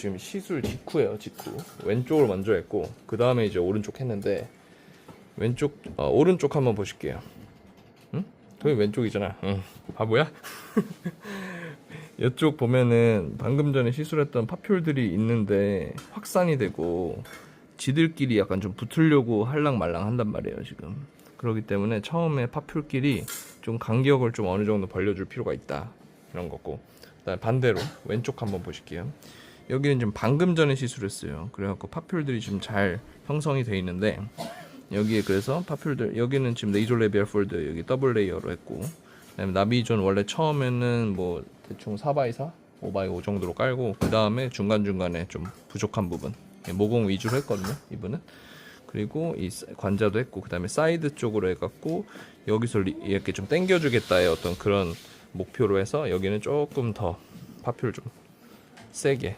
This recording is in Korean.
지금 시술 직후예요 직후. 왼쪽을 먼저 했고 그 다음에 이제 오른쪽 했는데 왼쪽 어, 오른쪽 한번 보실게요. 응? 거기 왼쪽이잖아. 응. 바보야? 이쪽 보면은 방금 전에 시술했던 파퓰들이 있는데 확산이 되고 지들끼리 약간 좀 붙으려고 할랑말랑 한단 말이에요 지금. 그렇기 때문에 처음에 파퓰끼리 좀 간격을 좀 어느 정도 벌려줄 필요가 있다. 이런 거고. 그다음에 반대로 왼쪽 한번 보실게요 여기는 지금 방금 전에 시술했어요. 그래갖고 파퓰들이 지금 잘 형성이 돼 있는데 여기에 그래서 파퓰들 여기는 지금 네이졸레비얼 폴드 여기 더블 레이어로 했고 그다음에 나비존 원래 처음에는 뭐 대충 4x4, 5x5 정도로 깔고 그 다음에 중간 중간에 좀 부족한 부분 예, 모공 위주로 했거든요 이분은. 그리고 이 사- 관자도 했고 그 다음에 사이드 쪽으로 해갖고 여기서 리- 이렇게 좀 당겨주겠다의 어떤 그런 목표로 해서 여기는 조금 더 파퓰 좀 세게